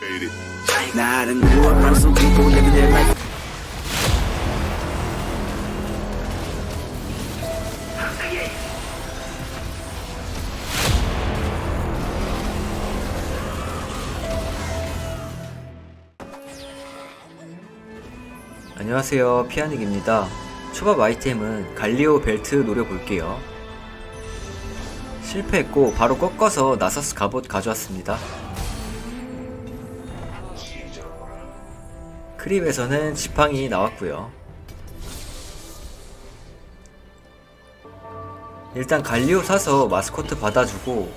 Now I done grew up around some people living their life. 안녕하세요 피아닉입니다. 초밥 아이템은 갈리오 벨트 노려볼게요. 실패했고 바로 꺾어서 나사스 갑옷 가져왔습니다 크립에서는 지팡이 나왔고요 일단 갈리오 사서 마스코트 받아주고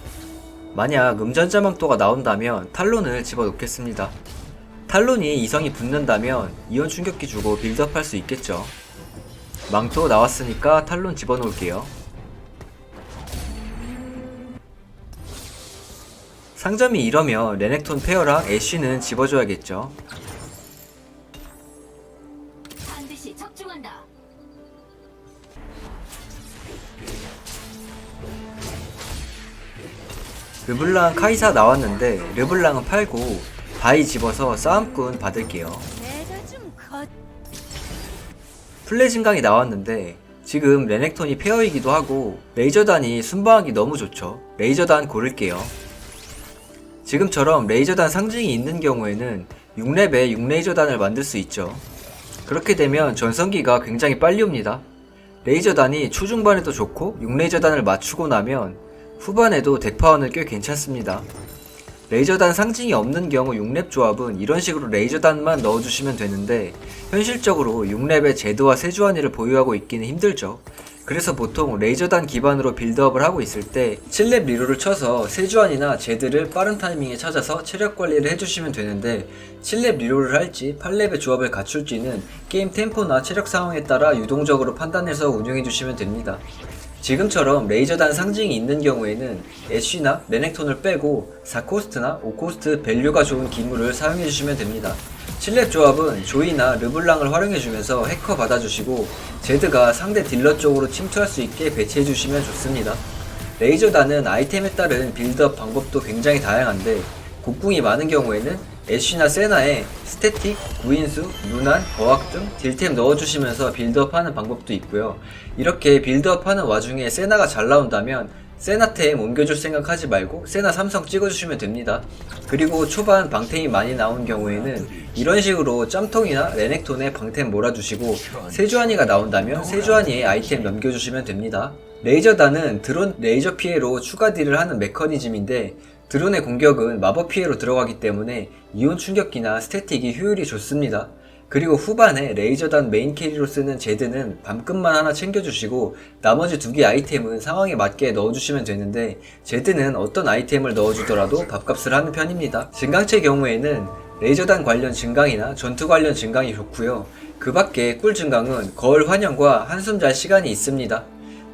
만약 음전자망토가 나온다면 탈론을 집어넣겠습니다 탈론이 이성이 붙는다면 이온 충격기 주고 빌드업 할 수 있겠죠. 망토 나왔으니까 탈론 집어넣을게요. 상점이 이러면 레넥톤 페어랑 애쉬는 집어줘야겠죠. 르블랑 카이사 나왔는데 르블랑은 팔고 바이 집어서 싸움꾼 받을게요. 겉. 플레진강이 나왔는데 지금 레넥톤이 페어이기도 하고 레이저단이 순방하기 너무 좋죠. 레이저단 고를게요. 지금처럼 레이저단 상징이 있는 경우에는 6렙에 6레이저단을 만들 수 있죠. 그렇게 되면 전성기가 굉장히 빨리 옵니다. 레이저단이 초중반에도 좋고 6레이저단을 맞추고 나면 후반에도 덱파워는 꽤 괜찮습니다. 레이저단 상징이 없는 경우 6렙 조합은 이런 식으로 레이저단만 넣어주시면 되는데 현실적으로 6렙의 제드와 세주환이를 보유하고 있기는 힘들죠. 그래서 보통 레이저단 기반으로 빌드업을 하고 있을 때 7렙 리로를 쳐서 세주환이나 제드를 빠른 타이밍에 찾아서 체력 관리를 해주시면 되는데 7렙 리로를 할지 8렙의 조합을 갖출지는 게임 템포나 체력 상황에 따라 유동적으로 판단해서 운영해주시면 됩니다. 지금처럼 레이저단 상징이 있는 경우에는 애쉬나 레넥톤을 빼고 4코스트나 5코스트 밸류가 좋은 기물을 사용해주시면 됩니다. 7렙 조합은 조이나 르블랑을 활용해주면서 해커 받아주시고 제드가 상대 딜러 쪽으로 침투할 수 있게 배치해주시면 좋습니다. 레이저단은 아이템에 따른 빌드업 방법도 굉장히 다양한데 곡궁이 많은 경우에는 애쉬나 세나에 스태틱, 구인수, 루난, 거학 등 딜템 넣어주시면서 빌드업하는 방법도 있고요. 이렇게 빌드업하는 와중에 세나가 잘 나온다면 세나템 옮겨줄 생각하지 말고 세나 삼성 찍어주시면 됩니다. 그리고 초반 방템이 많이 나온 경우에는 이런 식으로 짬통이나 레넥톤에 방템 몰아주시고 세주환이가 나온다면 세주환이의 아이템 넘겨주시면 됩니다. 레이저단은 드론 레이저 피해로 추가 딜을 하는 메커니즘인데 드론의 공격은 마법 피해로 들어가기 때문에 이온 충격기나 스태틱이 효율이 좋습니다. 그리고 후반에 레이저단 메인 캐리로 쓰는 제드는 밤끝만 하나 챙겨주시고 나머지 두 개 아이템은 상황에 맞게 넣어주시면 되는데 제드는 어떤 아이템을 넣어주더라도 밥값을 하는 편입니다. 증강체 경우에는 레이저단 관련 증강이나 전투 관련 증강이 좋고요. 그 밖에 꿀 증강은 거울 환영과 한숨 잘 시간이 있습니다.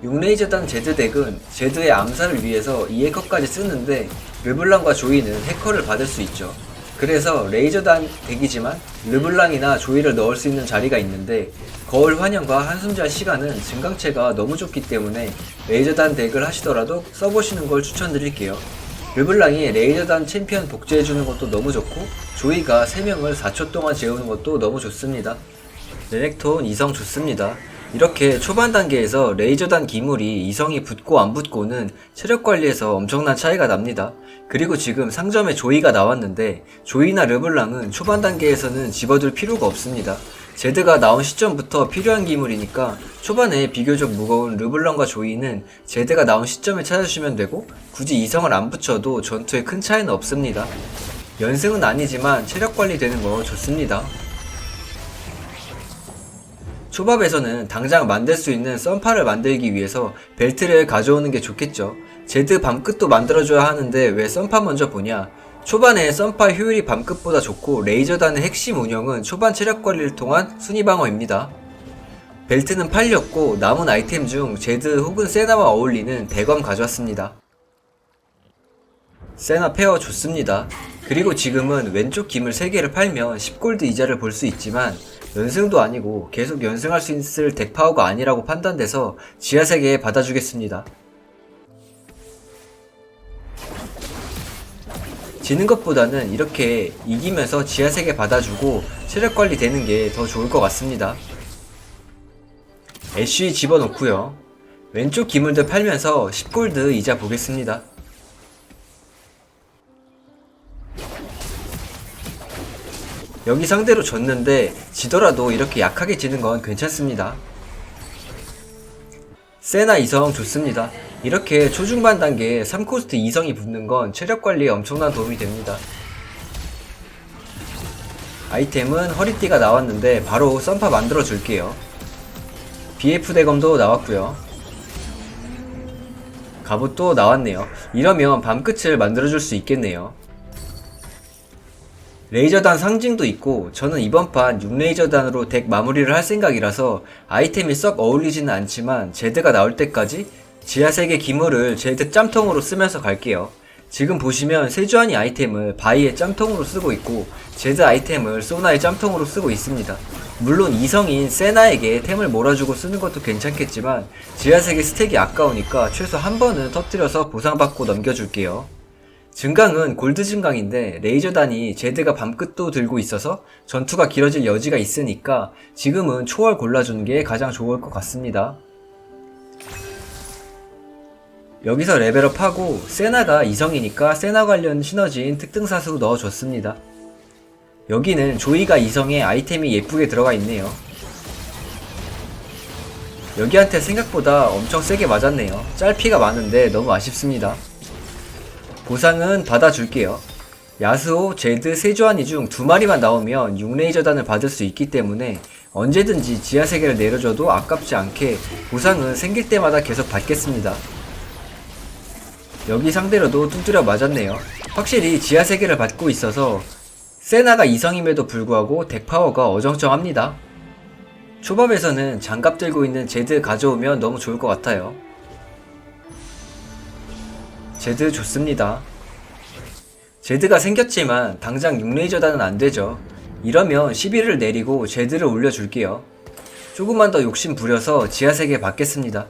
6레이저단 제드 덱은 제드의 암살을 위해서 이 해커까지 쓰는데 르블랑과 조이는 해커를 받을 수 있죠. 그래서 레이저단 덱이지만 르블랑이나 조이를 넣을 수 있는 자리가 있는데 거울 환영과 한숨잘 시간은 증강체가 너무 좋기 때문에 레이저단 덱을 하시더라도 써보시는 걸 추천드릴게요. 르블랑이 레이저단 챔피언 복제해주는 것도 너무 좋고 조이가 3명을 4초 동안 재우는 것도 너무 좋습니다. 레넥톤 이성 좋습니다. 이렇게 초반 단계에서 레이저단 기물이 이성이 붙고 안 붙고는 체력 관리에서 엄청난 차이가 납니다. 그리고 지금 상점에 조이가 나왔는데 조이나 르블랑은 초반 단계에서는 집어둘 필요가 없습니다. 제드가 나온 시점부터 필요한 기물이니까 초반에 비교적 무거운 르블랑과 조이는 제드가 나온 시점에 찾아주시면 되고 굳이 이성을 안 붙여도 전투에 큰 차이는 없습니다. 연승은 아니지만 체력 관리 되는 거 좋습니다. 초밥에서는 당장 만들 수 있는 썬파를 만들기 위해서 벨트를 가져오는 게 좋겠죠. 제드 밤끝도 만들어줘야 하는데 왜 썬파 먼저 보냐? 초반에 썬파 효율이 밤끝보다 좋고 레이저단의 핵심 운영은 초반 체력 관리를 통한 순위 방어입니다. 벨트는 팔렸고 남은 아이템 중 제드 혹은 세나와 어울리는 대검 가져왔습니다. 세나 페어 좋습니다. 그리고 지금은 왼쪽 김을 3개를 팔면 10골드 이자를 볼 수 있지만 연승도 아니고 계속 연승할 수 있을 덱파워가 아니라고 판단돼서 지하세계에 받아주겠습니다. 지는 것보다는 이렇게 이기면서 지하세계 받아주고 체력 관리 되는 게 더 좋을 것 같습니다. 애쉬 집어넣고요. 왼쪽 기물들 팔면서 10골드 이자 보겠습니다. 여기 상대로 졌는데 지더라도 이렇게 약하게 지는 건 괜찮습니다. 세나 이성 좋습니다. 이렇게 초중반 단계에 3코스트 이성이 붙는 건 체력 관리에 엄청난 도움이 됩니다. 아이템은 허리띠가 나왔는데 바로 썬파 만들어 줄게요. BF 대검도 나왔고요. 갑옷도 나왔네요. 이러면 밤끝을 만들어 줄 수 있겠네요. 레이저단 상징도 있고 저는 이번 판 6레이저단으로 덱 마무리를 할 생각이라서 아이템이 썩 어울리지는 않지만 제드가 나올 때까지 지하세계 기물을 제드 짬통으로 쓰면서 갈게요. 지금 보시면 세주안이 아이템을 바이의 짬통으로 쓰고 있고 제드 아이템을 소나의 짬통으로 쓰고 있습니다. 물론 이성인 세나에게 템을 몰아주고 쓰는 것도 괜찮겠지만 지하세계 스택이 아까우니까 최소 한 번은 터뜨려서 보상받고 넘겨줄게요. 증강은 골드 증강인데 레이저단이 제드가 밤끝도 들고 있어서 전투가 길어질 여지가 있으니까 지금은 초월 골라주는 게 가장 좋을 것 같습니다. 여기서 레벨업하고 세나가 이성이니까 세나 관련 시너지인 특등사수 넣어줬습니다. 여기는 조이가 이성에 아이템이 예쁘게 들어가 있네요. 여기한테 생각보다 엄청 세게 맞았네요. 짤피가 많은데 너무 아쉽습니다. 보상은 받아줄게요. 야스오, 제드, 세주안이 중 두 마리만 나오면 6레이저단을 받을 수 있기 때문에 언제든지 지하세계를 내려줘도 아깝지 않게 보상은 생길 때마다 계속 받겠습니다. 여기 상대로도 뚱뚫려 맞았네요. 확실히 지하세계를 받고 있어서 세나가 이성임에도 불구하고 덱 파워가 어정쩡합니다. 초밥에서는 장갑 들고 있는 제드 가져오면 너무 좋을 것 같아요. 제드 좋습니다. 제드가 생겼지만 당장 6레이저단은 안되죠. 이러면 11을 내리고 제드를 올려줄게요. 조금만 더 욕심 부려서 지하세계 받겠습니다.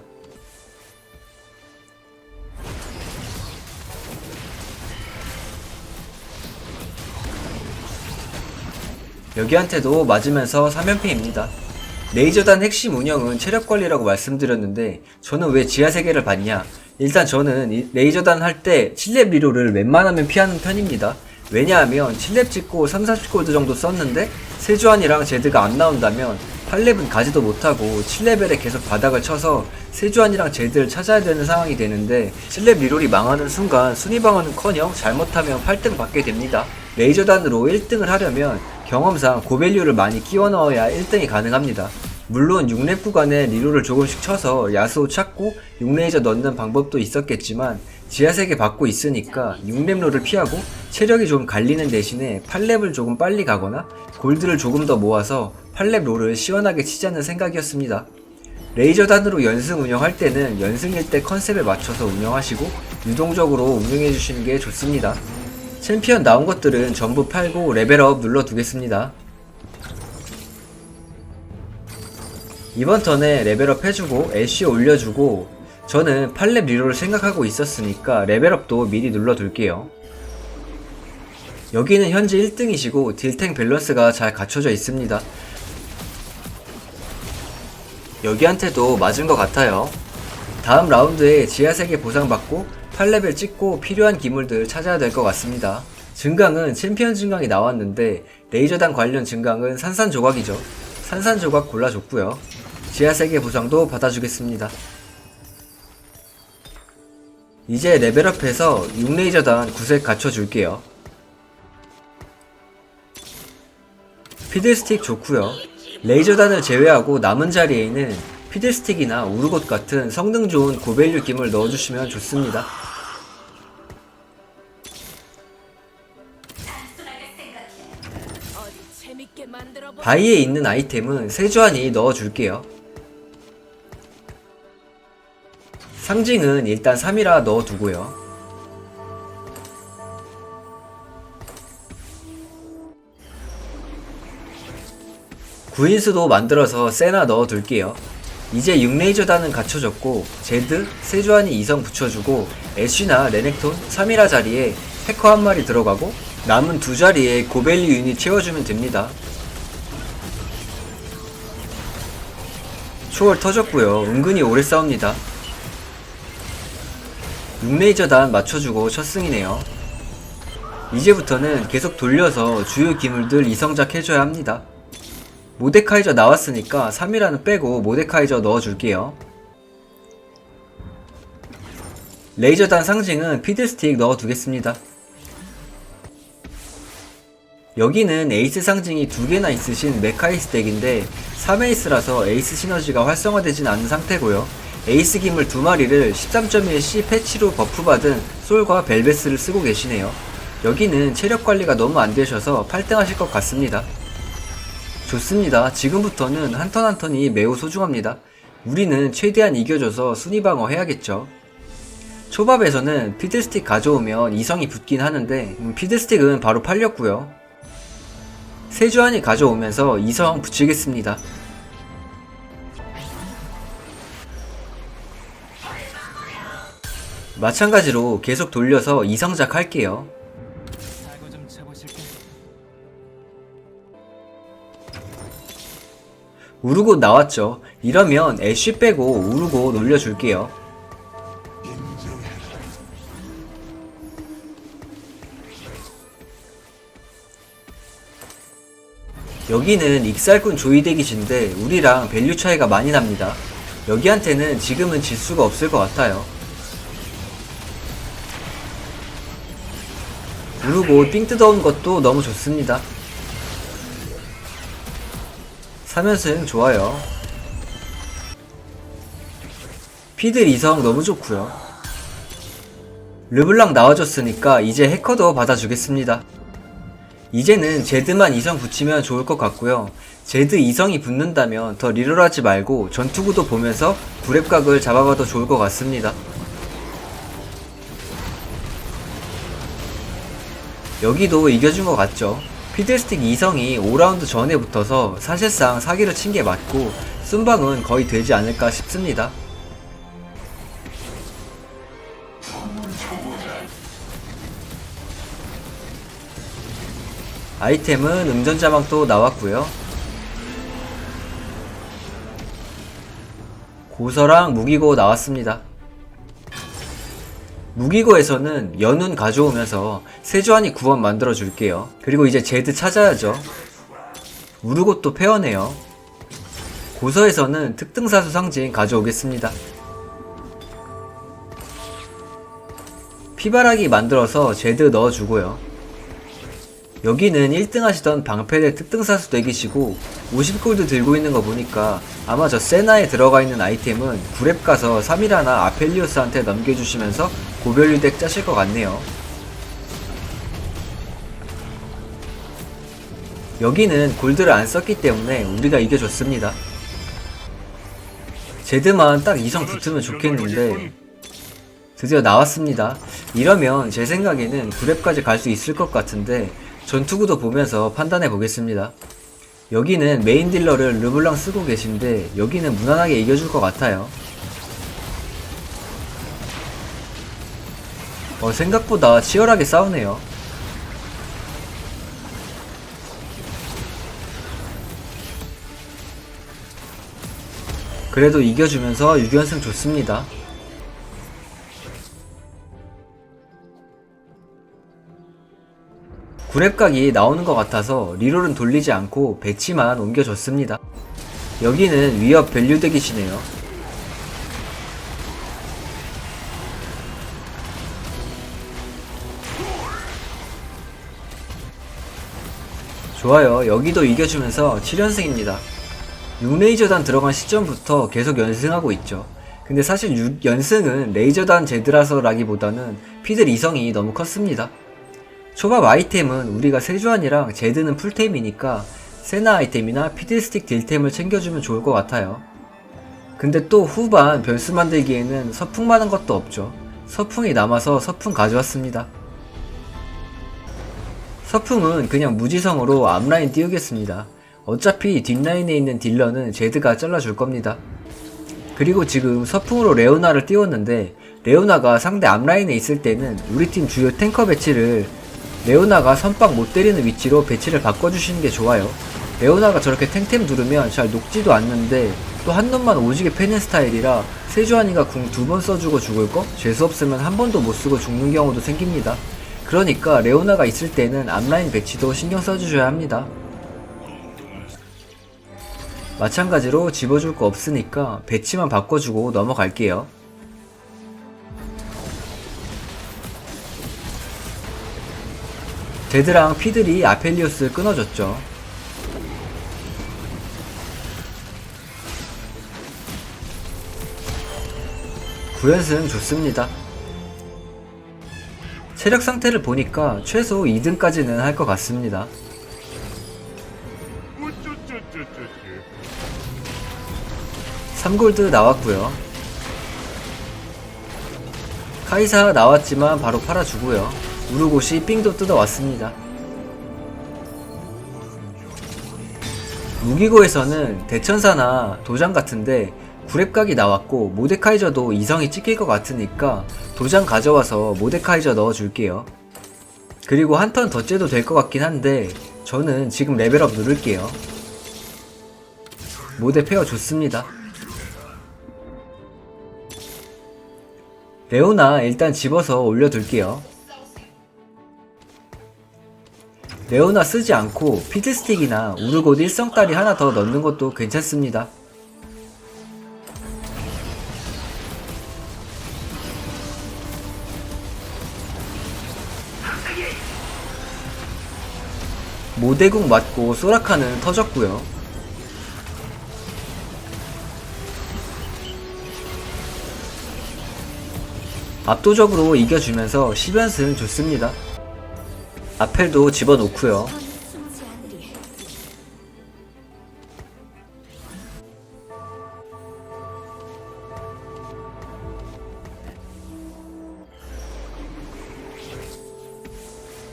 여기한테도 맞으면서 3연패입니다. 레이저단 핵심 운영은 체력 관리라고 말씀드렸는데 저는 왜 지하 세계를 받냐? 일단 저는 이 레이저단 할 때 7렙 리로를 웬만하면 피하는 편입니다. 왜냐하면 7렙 찍고 3, 40골드 정도 썼는데 세주안이랑 제드가 안 나온다면 8렙은 가지도 못하고 7레벨에 계속 바닥을 쳐서 세주안이랑 제드를 찾아야 되는 상황이 되는데 7렙 리롤이 망하는 순간 순위방어는 커녕 잘못하면 8등 받게 됩니다. 레이저단으로 1등을 하려면 경험상 고밸류를 많이 끼워 넣어야 1등이 가능합니다. 물론 6렙 구간에 리로를 조금씩 쳐서 야수호 찾고 6레이저 넣는 방법도 있었겠지만 지하세계 받고 있으니까 6렙 롤을 피하고 체력이 좀 갈리는 대신에 8렙을 조금 빨리 가거나 골드를 조금 더 모아서 8렙 롤을 시원하게 치자는 생각이었습니다. 레이저 단으로 연승 운영할 때는 연승일 때 컨셉에 맞춰서 운영하시고 유동적으로 운영해 주시는 게 좋습니다. 챔피언 나온 것들은 전부 팔고 레벨업 눌러두겠습니다. 이번 턴에 레벨업 해주고 애쉬 올려주고 저는 8렙 리로를 생각하고 있었으니까 레벨업도 미리 눌러둘게요. 여기는 현재 1등이시고 딜탱 밸런스가 잘 갖춰져 있습니다. 여기한테도 맞은 것 같아요. 다음 라운드에 지하세계 보상받고 8레벨 찍고 필요한 기물들 찾아야 될 것 같습니다. 증강은 챔피언 증강이 나왔는데 레이저단 관련 증강은 산산조각이죠. 산산조각 골라줬고요. 지하세계 보상도 받아주겠습니다. 이제 레벨업해서 6레이저단 구색 갖춰줄게요. 피들스틱 좋고요. 레이저단을 제외하고 남은 자리에는 피들스틱이나 우르곳 같은 성능 좋은 고밸류 김을 넣어주시면 좋습니다. 바위에 있는 아이템은 세주안이 넣어줄게요. 상징은 일단 3이라 넣어두고요. 구인수도 만들어서 세나 넣어둘게요. 이제 6레이저단은 갖춰졌고 제드, 세주안이 2성 붙여주고 애쉬나 레넥톤, 3이라 자리에 해커 한 마리 들어가고 남은 두 자리에 고밸류 유닛 채워주면 됩니다. 초월 터졌고요. 은근히 오래 싸웁니다. 6레이저 단 맞춰주고 첫 승이네요. 이제부터는 계속 돌려서 주요 기물들 이성작 해줘야 합니다. 모데카이저 나왔으니까 3이라는 빼고 모데카이저 넣어줄게요. 레이저단 상징은 피드스틱 넣어두겠습니다. 여기는 에이스 상징이 두 개나 있으신 메카이스 덱인데 3에이스라서 에이스 시너지가 활성화되진 않은 상태고요. 에이스 기물 두 마리를 13.1C 패치로 버프받은 솔과 벨베스를 쓰고 계시네요. 여기는 체력 관리가 너무 안 되셔서 8등 하실 것 같습니다. 좋습니다. 지금부터는 한 턴 한 턴이 매우 소중합니다. 우리는 최대한 이겨줘서 순위 방어 해야겠죠. 초밥에서는 피드스틱 가져오면 이성이 붙긴 하는데 음, 피드스틱은 바로 팔렸고요. 세주안이 가져오면서 이성 붙이겠습니다. 마찬가지로 계속 돌려서 이성작 할게요. 우르고 나왔죠. 이러면 애쉬 빼고 우르고 놀려줄게요. 여기는 익살꾼 조이덱이신데 우리랑 밸류 차이가 많이 납니다. 여기한테는 지금은 질 수가 없을 것 같아요. 우르고 삥 뜯어온 것도 너무 좋습니다. 3연승 좋아요. 피들 이성 너무 좋고요. 르블랑 나와줬으니까 이제 해커도 받아주겠습니다. 이제는 제드만 이성 붙이면 좋을 것 같고요. 제드 이성이 붙는다면 더 리롤하지 말고 전투구도 보면서 구랩각을 잡아봐도 좋을 것 같습니다. 여기도 이겨준 것 같죠. 피들스틱 이성이 5라운드 전에 붙어서 사실상 사기를 친 게 맞고 순방은 거의 되지 않을까 싶습니다. 아이템은 음전자망도 나왔고요. 고서랑 무기고 나왔습니다. 무기고에서는 연운 가져오면서 세주안이 구원 만들어 줄게요. 그리고 이제 제드 찾아야죠. 우르곳도 페어네요. 고서에서는 특등사수 상징 가져오겠습니다. 피바라기 만들어서 제드 넣어주고요. 여기는 1등 하시던 방패대 특등사수 덱이시고 50골드 들고 있는 거 보니까 아마 저 세나에 들어가 있는 아이템은 구랩 가서 3이라나 아펠리오스한테 넘겨주시면서 고별류 덱 짜실 것 같네요. 여기는 골드를 안 썼기 때문에 우리가 이겨줬습니다. 제드만 딱 이성 붙으면 좋겠는데 드디어 나왔습니다. 이러면 제 생각에는 9렙까지 갈 수 있을 것 같은데 전투구도 보면서 판단해 보겠습니다. 여기는 메인 딜러를 르블랑 쓰고 계신데 여기는 무난하게 이겨줄 것 같아요. 어, 생각보다 치열하게 싸우네요. 그래도 이겨주면서 6연승 좋습니다. 구랩각이 나오는 것 같아서 리롤은 돌리지 않고 배치만 옮겨줬습니다. 여기는 위협 밸류덱이시네요. 좋아요. 여기도 이겨주면서 7연승입니다. 6레이저단 들어간 시점부터 계속 연승하고 있죠. 근데 사실 6 연승은 레이저단 제드라서라기보다는 피들 이성이 너무 컸습니다. 초밥 아이템은 우리가 세주안이랑 제드는 풀템이니까 세나 아이템이나 피들스틱 딜템을 챙겨주면 좋을 것 같아요. 근데 또 후반 변수 만들기에는 서풍 많은 것도 없죠. 서풍이 남아서 서풍 가져왔습니다. 서풍은 그냥 무지성으로 앞라인 띄우겠습니다. 어차피 뒷라인에 있는 딜러는 제드가 잘라줄 겁니다. 그리고 지금 서풍으로 레오나를 띄웠는데 레오나가 상대 앞라인에 있을 때는 우리 팀 주요 탱커 배치를 레오나가 선빵 못 때리는 위치로 배치를 바꿔주시는 게 좋아요. 레오나가 저렇게 탱템 누르면 잘 녹지도 않는데 또 한 놈만 오지게 패는 스타일이라 세주환이가 궁 두 번 써주고 죽을 거? 재수 없으면 한 번도 못 쓰고 죽는 경우도 생깁니다. 그러니까 레오나가 있을 때는 앞라인 배치도 신경 써주셔야 합니다. 마찬가지로 집어줄 거 없으니까 배치만 바꿔주고 넘어갈게요. 제드랑 피들이 아펠리오스 끊어줬죠. 구연승 좋습니다. 체력 상태를 보니까 최소 2등까지는 할 것 같습니다. 삼골드 나왔고요. 카이사 나왔지만 바로 팔아주고요. 우르고시 삥도 뜯어왔습니다. 무기고에서는 대천사나 도장 같은데 구랩각이 나왔고 모데카이저도 이성이 찍힐 것 같으니까 도장 가져와서 모데카이저 넣어줄게요. 그리고 한 턴 더 째도 될 것 같긴 한데 저는 지금 레벨업 누를게요. 모데 페어 좋습니다. 레오나 일단 집어서 올려둘게요. 레오나 쓰지 않고 피드스틱이나 우르곳 일성딸이 하나 더 넣는 것도 괜찮습니다. 모대궁 맞고 소라카는 터졌고요. 압도적으로 이겨주면서 10연승 좋습니다. 아펠도 집어넣고요.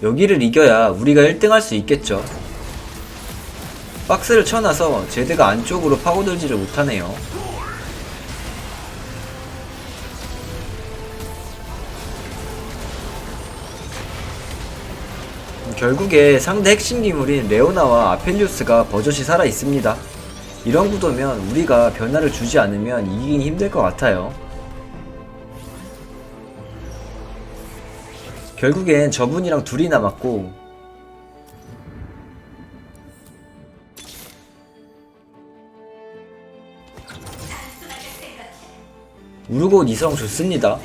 여기를 이겨야 우리가 1등 할 수 있겠죠. 박스를 쳐놔서 제드가 안쪽으로 파고들지를 못하네요. 결국에 상대 핵심 기물인 레오나와 아펠리우스가 버젓이 살아 있습니다. 이런 구도면 우리가 변화를 주지 않으면 이기긴 힘들 것 같아요. 결국엔 저분이랑 둘이 남았고 우르고 이성 좋습니다.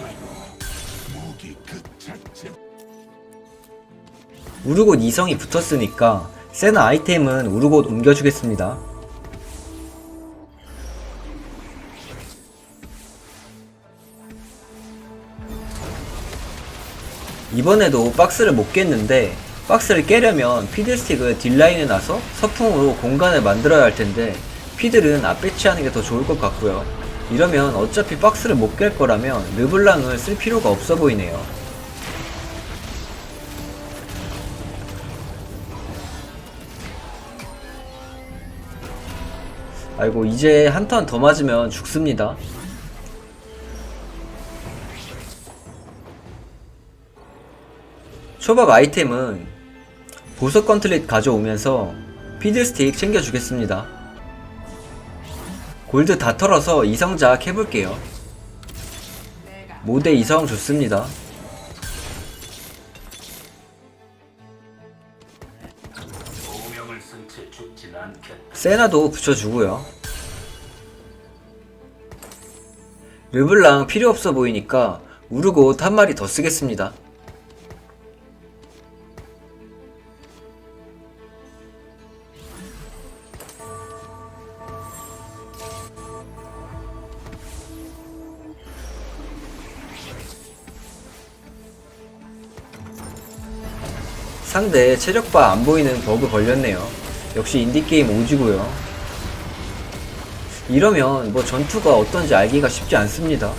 우르곳 이성이 붙었으니까 세나 아이템은 우르곳 옮겨주겠습니다. 이번에도 박스를 못 깼는데 박스를 깨려면 피들스틱을 딜라인에 놔서 서풍으로 공간을 만들어야 할 텐데 피들은 앞 배치하는 게 더 좋을 것 같고요. 이러면 어차피 박스를 못 깰 거라면 르블랑을 쓸 필요가 없어 보이네요. 아이고 이제 한 턴 더 맞으면 죽습니다. 초밥 아이템은 보석 건틀릿 가져오면서 피들스틱 챙겨주겠습니다. 골드 다 털어서 이성작 해볼게요. 모대 이성 좋습니다. 세나도 붙여주고요. 르블랑 필요 없어 보이니까 우르고 한 마리 더 쓰겠습니다. 상대 체력바 안 보이는 버그 걸렸네요. 역시 인디게임 오지고요. 이러면 뭐 전투가 어떤지 알기가 쉽지 않습니다.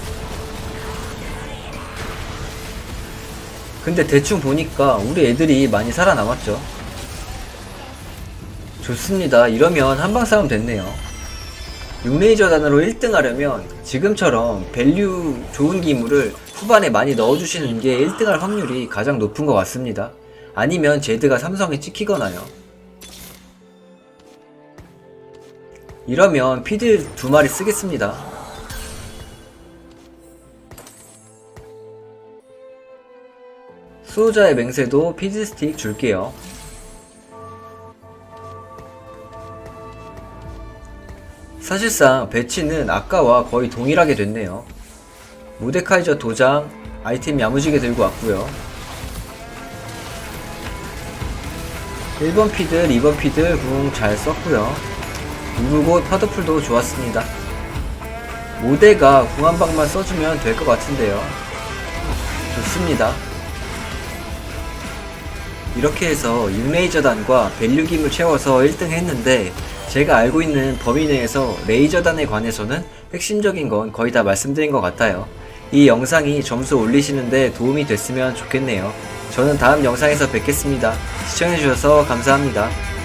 근데 대충 보니까 우리 애들이 많이 살아남았죠. 좋습니다. 이러면 한방 싸움 됐네요. 6레이저 단으로 1등 하려면 지금처럼 밸류 좋은 기물을 후반에 많이 넣어주시는 게 1등 할 확률이 가장 높은 것 같습니다. 아니면 제드가 삼성에 찍히거나요. 이러면 피드 두 마리 쓰겠습니다. 수호자의 맹세도 피드 스틱 줄게요. 사실상 배치는 아까와 거의 동일하게 됐네요. 모데카이저 도장 아이템 야무지게 들고 왔고요. 1번 피들, 2번 피들 궁 잘 썼고요. 누르고 파도풀도 좋았습니다. 모데가 궁한 방만 써주면 될 것 같은데요. 좋습니다. 이렇게 해서 6레이저단과 밸류김을 채워서 1등 했는데 제가 알고 있는 범위 내에서 레이저단에 관해서는 핵심적인 건 거의 다 말씀드린 것 같아요. 이 영상이 점수 올리시는데 도움이 됐으면 좋겠네요. 저는 다음 영상에서 뵙겠습니다. 시청해주셔서 감사합니다.